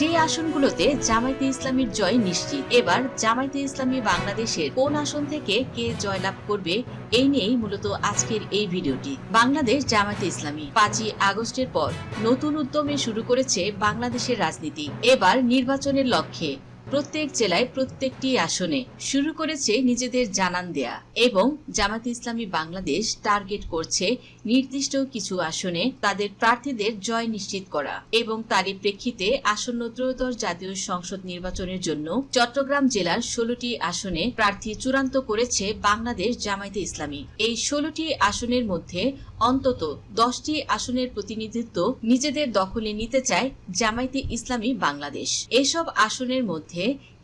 যে আসনগুলোতে জামায়াতে ইসলামীর জয় নিশ্চিত, এবার জামায়াতে ইসলামী বাংলাদেশের কোন আসন থেকে কে জয়লাভ করবে, এই নিয়েই মূলত আজকের এই ভিডিওটি। বাংলাদেশ জামায়াতে ইসলামী পাঁচই আগস্টের পর নতুন উদ্যমে শুরু করেছে বাংলাদেশের রাজনীতি। এবার নির্বাচনের লক্ষ্যে প্রত্যেক জেলায় প্রত্যেকটি আসনে শুরু করেছে নিজেদের জানান দেয়া এবং জামাতে ইসলামী বাংলাদেশ টার্গেট করছে নির্দিষ্ট কিছু আসনে তাদের প্রার্থীদের জয় নিশ্চিত করা এবং তারই প্রেক্ষিতে আসন্ন ত্রয়োদশ জাতীয় সংসদ নির্বাচনের জন্য চট্টগ্রাম জেলার ষোলোটি আসনে প্রার্থী চূড়ান্ত করেছে বাংলাদেশ জামায়াতে ইসলামী। এই ষোলোটি আসনের মধ্যে অন্তত দশটি আসনের প্রতিনিধিত্ব নিজেদের দখলে নিতে চায় জামায়াতে ইসলামী বাংলাদেশ। এসব আসনের মধ্যে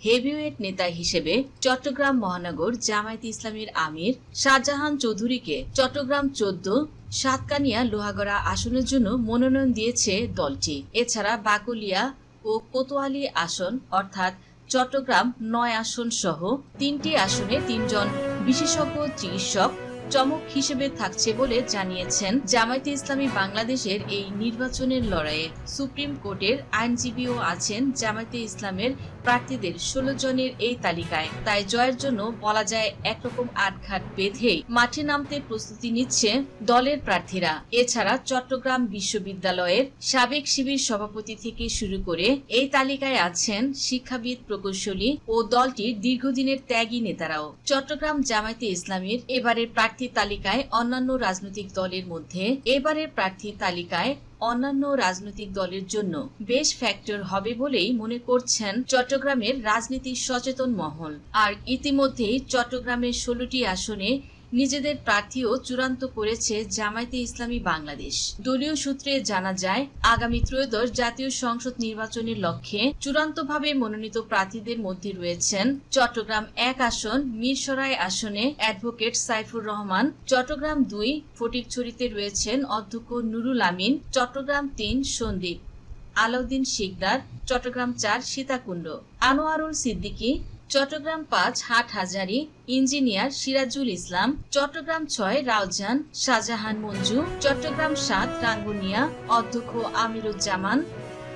হেভিওয়েট নেতা হিসেবে চট্টগ্রাম মহানগর জামায়াতে ইসলামীর আমির শাহজাহান চৌধুরীকে চট্টগ্রাম চোদ্দ, সাতকানিয়া লোহাগড়া আসনের জন্য মনোনয়ন দিয়েছে দলটি। এছাড়া বাকুলিয়া ও কোতোয়ালি আসন অর্থাৎ চট্টগ্রাম নয় আসন সহ তিনটি আসনে তিনজন বিশেষজ্ঞ চিকিৎসক চমক হিসেবে থাকছে বলে জানিয়েছেন জামায়াতে ইসলামী বাংলাদেশের এই নির্বাচনের লড়াইয়ে সুপ্রিম কোর্টের আইনজীবীও আছেন জামায়াতে ইসলামের প্রার্থীদের ষোলো জনের এই তালিকায়। তাই জয়ের জন্য বলা যায় একরকম আটঘাট বেঁধেই মাঠে নামতে প্রস্তুতি নিচ্ছে দলের প্রার্থীরা। এছাড়া চট্টগ্রাম বিশ্ববিদ্যালয়ের সাবেক শিবির সভাপতি থেকে শুরু করে এই তালিকায় আছেন শিক্ষাবিদ, প্রকৌশলী ও দলটির দীর্ঘদিনের ত্যাগী নেতারাও। চট্টগ্রাম জামায়াতে ইসলামীর এবারের প্রার্থী তালিকায় অন্যান্য রাজনৈতিক দলের মধ্যে এবারের প্রার্থী তালিকায় অন্যান্য রাজনৈতিক দলের জন্য বেশ ফ্যাক্টর হবে বলেই মনে করছেন চট্টগ্রামের রাজনীতি সচেতন মহল। আর ইতিমধ্যেই চট্টগ্রামের ষোলোটি আসনে নিজেদের প্রার্থীও চূড়ান্ত করেছে জামায়াতে ইসলামী বাংলাদেশ। দলীয় সূত্রে জানা যায়, আগামী ত্রয়োদশ জাতীয় সংসদ নির্বাচনের লক্ষ্যে চূড়ান্তভাবে মনোনীত প্রার্থীদের মধ্যে রয়েছেন চট্টগ্রাম এক আসন, মিরসরাই আসনে অ্যাডভোকেট সাইফুর রহমান, চট্টগ্রাম দুই ফটিকছড়িতে রয়েছেন অধ্যক্ষ নুরুল আমিন, চট্টগ্রাম তিন সন্দীপ, আলাউদ্দিন শিকদার, চট্টগ্রাম চার সীতাকুণ্ড। আনোয়ারুল সিদ্দিকী চট্টগ্রাম পাঁচ, হাটহাজারি, ইঞ্জিনিয়ার সিরাজুল ইসলাম, চট্টগ্রাম ছয়, রাউজান, শাহজাহান মঞ্জু, চট্টগ্রাম সাত, রাঙ্গুনিয়া, অধ্যক্ষ আমিরুজ্জামান,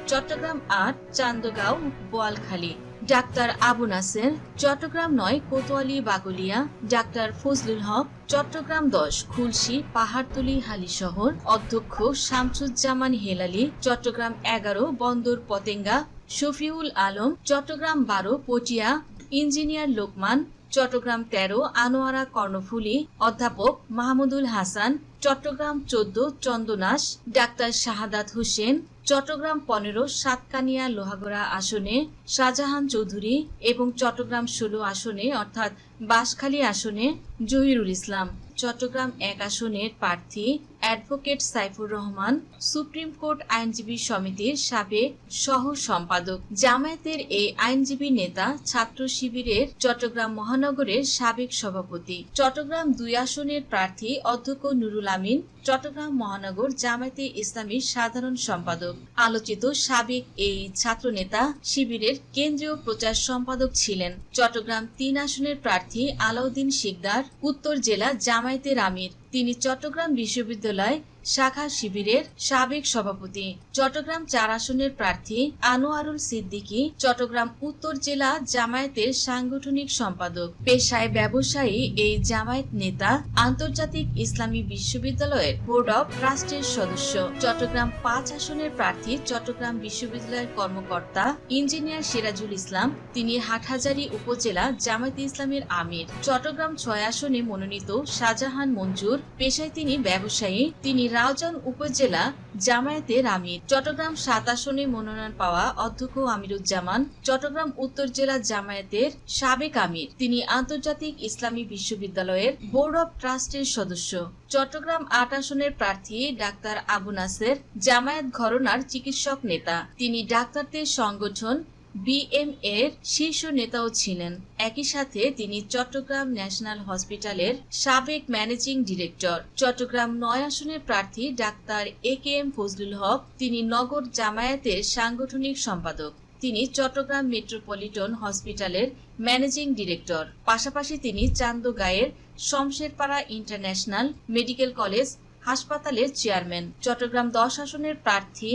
চট্টগ্রাম আট, চান্দগাঁও, বোয়ালখালী। ডাক্তার আবু নাসের, চট্টগ্রাম নয়, কোতোয়ালি, বাগুলিয়া। ডাক্তার ফজলুল হক, চট্টগ্রাম দশ, খুলশি, পাহাড়তলি, হালিশহর। অধ্যক্ষ শামসুজ্জামান হেলালি, চট্টগ্রাম এগারো, বন্দর পতেঙ্গা। শফিউল আলম, চট্টগ্রাম বারো, পটিয়া। ইঞ্জিনিয়ার লোকমান, চট্টগ্রাম তেরো, আনোয়ারা কর্ণফুলি, অধ্যাপক মাহমুদুল হাসান, চট্টগ্রাম চোদ্দ চন্দনাস ডাক্তার শাহাদাত হোসেন, চট্টগ্রাম পনেরো, সাতকানিয়া লোহাগড়া আসনে, শাহজাহান চৌধুরী এবং চট্টগ্রাম ষোলো আসনে, অর্থাৎ বাঁশখালী আসনে, জহিরুল ইসলাম। চট্টগ্রাম এক আসনের প্রার্থী advocate Saifur Rahman, supreme court আইনজীবী সমিতির সাবেক সহ সম্পাদক। জামায়াতের এই আইনজীবী নেতা ছাত্র শিবিরের চট্টগ্রাম মহানগরের সাবেক সভাপতি। চট্টগ্রাম দুই আসনের প্রার্থী অধ্যক্ষ নুরুল আমিন, চট্টগ্রাম মহানগর জামায়াতে ইসলামীর সাধারণ সম্পাদক। আলোচিত সাবেক এই ছাত্র নেতা শিবিরের কেন্দ্রীয় প্রচার সম্পাদক ছিলেন। চট্টগ্রাম তিন আসনের প্রার্থী আলাউদ্দিন শিকদার, উত্তর জেলা জামায়াতের আমির তিনি চট্টগ্রাম বিশ্ববিদ্যালয় শাখা শিবিরের সাবেক সভাপতি। চট্টগ্রাম চার আসনের প্রার্থী আনোয়ারুল সিদ্দিকী চট্টগ্রাম উত্তর জেলা জামায়াতের সাংগঠনিক সম্পাদক। পেশায় ব্যবসায়ী এই জামায়াত নেতা আন্তর্জাতিক ইসলামী বিশ্ববিদ্যালয়ের বোর্ড অব ট্রাস্টের সদস্য। চট্টগ্রাম পাঁচ আসনের প্রার্থী চট্টগ্রাম বিশ্ববিদ্যালয়ের কর্মকর্তা ইঞ্জিনিয়ার সিরাজুল ইসলাম, তিনি হাটহাজারী উপজেলা জামায়াতে ইসলামের আমির। চট্টগ্রাম ছয় আসনে মনোনীত শাহজাহান মঞ্জুর পেশায় তিনি ব্যবসায়ী। তিনি রাউজান উপজেলা জামায়াতের আমির চট্টগ্রাম সাত আসনে মনোনয়ন পাওয়া অধ্যক্ষ আমিরুজ্জামান, চট্টগ্রাম উত্তর জেলা জামায়াতের সাবেক আমির। তিনি আন্তর্জাতিক ইসলামী বিশ্ববিদ্যালয়ের বোর্ড অব ট্রাস্টের সদস্য। চট্টগ্রাম আট আসনের প্রার্থী ডাক্তার আবু নাসের জামায়াত ঘরনার চিকিৎসক নেতা। তিনি ডাক্তারদের সংগঠন বিএম এর শীর্ষ নেতাও ছিলেন। একই সাথে তিনি চট্টগ্রাম ন্যাশনাল হসপিটালের সাবেক ম্যানেজিং ডিরেক্টর। চট্টগ্রাম নয় আসনের প্রার্থী doctor A K M Fazlul Haque, তিনি নগর জামায়াতের সাংগঠনিক সম্পাদক। তিনি চট্টগ্রাম মেট্রোপলিটন হসপিটালের ম্যানেজিং ডিরেক্টর। পাশাপাশি তিনি চান্দগাঁয়ের শমশেরপাড়া ইন্টারন্যাশনাল মেডিকেল কলেজ হাসপাতালের চেয়ারম্যান। চট্টগ্রাম দশ আসনের প্রার্থী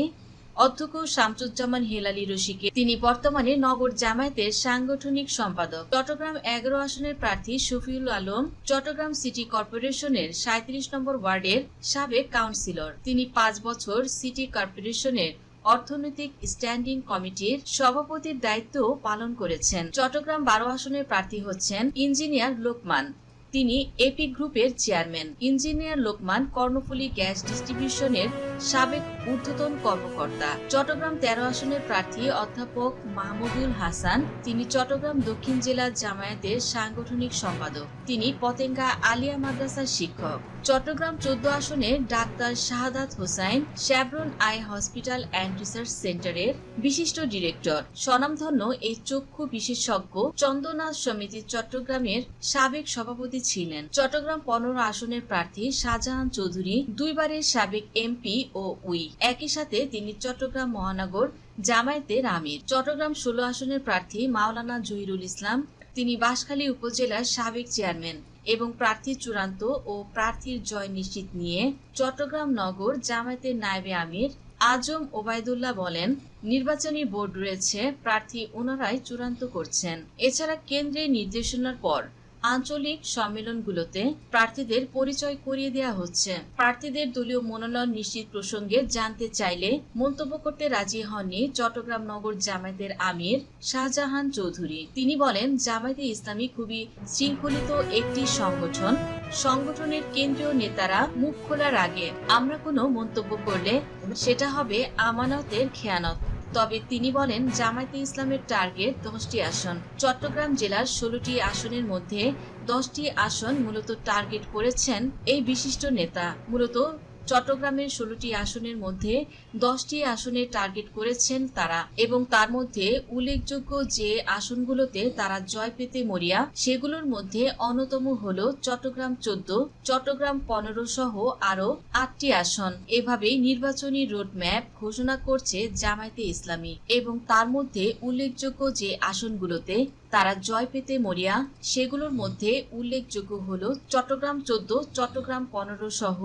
অধ্যক্ষ শামসুজ্জামান হেলালি রশিকে। তিনি বর্তমানে নগর জামায়াতের সাংগঠনিক সম্পাদক। চট্টগ্রাম এগারো আসনের প্রার্থী শফিউল আলম চট্টগ্রাম সিটি কর্পোরেশনের সাঁত্রিশ নম্বর ওয়ার্ডের সাবেক কাউন্সিলর। তিনি পাঁচ বছর সিটি কর্পোরেশনের অর্থনৈতিক স্ট্যান্ডিং কমিটির সভাপতির দায়িত্ব পালন করেছেন। চট্টগ্রাম বারো আসনের প্রার্থী হচ্ছেন ইঞ্জিনিয়ার লোকমান। তিনি এপি গ্রুপের chairman. Engineer Lokman Karnaphuli gas ডিস্ট্রিবিউশনের সাবেক ঊর্ধ্বতন কর্মকর্তা। চট্টগ্রাম তেরো আসনের প্রার্থী অধ্যাপক মাহমুদুল হাসান, তিনি চট্টগ্রাম দক্ষিণ জেলা জামায়াতের সাংগঠনিক সম্পাদক। তিনি পতেঙ্গা আলিয়া মাদ্রাসার শিক্ষক। চট্টগ্রাম চোদ্দ আসনে doctor Shahadat Hossain, Chevron eye hospital and research সেন্টারের বিশিষ্ট ডিরেক্টর। স্বনামধন্য এই চক্ষু বিশেষজ্ঞ চন্দনাথ সমিতি চট্টগ্রামের সাবেক সভাপতি ছিলেন। চট্টগ্রাম পনেরো আসনের প্রার্থী শাহজাহান চৌধুরী দুইবারের সাবেক এমপি ও উই একই সাথে তিনি চট্টগ্রাম মহানগর জামায়াতের আমির। চট্টগ্রাম ষোলো আসনের প্রার্থী মাওলানা জহিরুল ইসলাম, তিনি বাঁশখালী উপজেলার সাবেক চেয়ারম্যান। এবং প্রার্থী চূড়ান্ত ও প্রার্থীর জয় নিশ্চিত নিয়ে চট্টগ্রাম নগর জামায়াতের নায়েবে আমির আজম ওবায়দুল্লাহ বলেন, নির্বাচনী বোর্ড রয়েছে, প্রার্থী ওনারাই চূড়ান্ত করছেন। এছাড়া কেন্দ্রের নির্দেশনার পর আঞ্চলিক সম্মেলনগুলোতে প্রার্থীদের পরিচয় করিয়ে দেওয়া হচ্ছে। প্রার্থীদের দলীয় মনোনয়ন নিশ্চিত প্রসঙ্গে জানতে চাইলে মন্তব্য করতে রাজি হননি চট্টগ্রাম নগর জামায়াতের আমির শাহজাহান চৌধুরী। তিনি বলেন, জামায়াতে ইসলামী খুবই শৃঙ্খলিত একটি সংগঠন। সংগঠনের কেন্দ্রীয় নেতারা মুখ খোলার আগে আমরা কোনো মন্তব্য করলে সেটা হবে আমানতের খেয়ানত। তবে তিনি বলেন, জামায়াতে ইসলামের টার্গেট দশটি আসন। চট্টগ্রাম জেলার ষোলোটি আসনের মধ্যে দশটি আসন মূলত টার্গেট করেছেন এই বিশিষ্ট নেতা। মূলত চট্টগ্রামের ষোলোটি আসনের মধ্যে দশটি আসনে টার্গেট করেছেন তারা এবং তার মধ্যে উল্লেখযোগ্য যে আসনগুলোতে তারা জয় পেতে মরিয়া, সেগুলোর মধ্যে অন্যতম হল চট্টগ্রাম চোদ্দ, চট্টগ্রাম পনেরো সহ আরও আটটি আসন। এভাবেই নির্বাচনী রোডম্যাপ ঘোষণা করছে জামায়াতে ইসলামী এবং তার মধ্যে উল্লেখযোগ্য যে আসনগুলোতে তারা জয় পেতে মরিয়া, সেগুলোর মধ্যে উল্লেখযোগ্য হল চট্টগ্রাম চোদ্দ, চট্টগ্রাম পনেরো সহ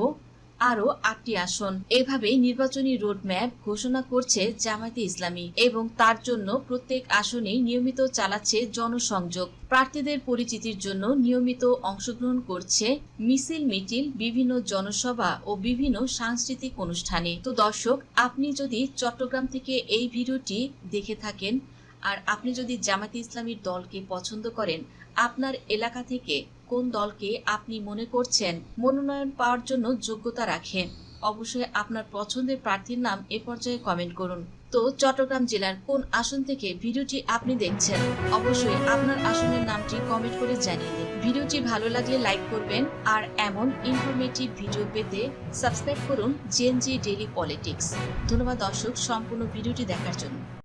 আরও আটটি আসন। এভাবে নির্বাচনী রোডম্যাপ ঘোষণা করছে জামায়াতে ইসলামী এবং তার জন্য প্রত্যেক আসনেই নিয়মিত চালাচ্ছে জনসংযোগ। প্রার্থীদের পরিচিতির জন্য নিয়মিত অংশগ্রহণ করছে মিছিল মিটিল বিভিন্ন জনসভা ও বিভিন্ন সাংস্কৃতিক অনুষ্ঠানে। তো দর্শক, আপনি যদি চট্টগ্রাম থেকে এই ভিডিওটি দেখে থাকেন আর আপনি যদি জামায়াতে ইসলামীর দলকে পছন্দ করেন, আপনার এলাকা থেকে কোন দলকে আপনি মনে করছেন মনোনয়ন পাওয়ার জন্য যোগ্যতা রাখে অবশ্যই আপনার পছন্দের প্রার্থীর নাম এ পর্যায়ে কমেন্ট করুন। তো চট্টগ্রাম জেলার কোন আসন থেকে ভিডিওটি আপনি দেখছেন, অবশ্যই আপনার আসনের নামটি কমেন্ট করে জানিয়ে দিন। ভিডিওটি ভালো লাগলে লাইক করবেন আর এমন ইনফরমেটিভ ভিডিও পেতে সাবস্ক্রাইব করুন জেএনজি ডেইলি পলিটিক্স। ধন্যবাদ দর্শক, সম্পূর্ণ ভিডিওটি দেখার জন্য।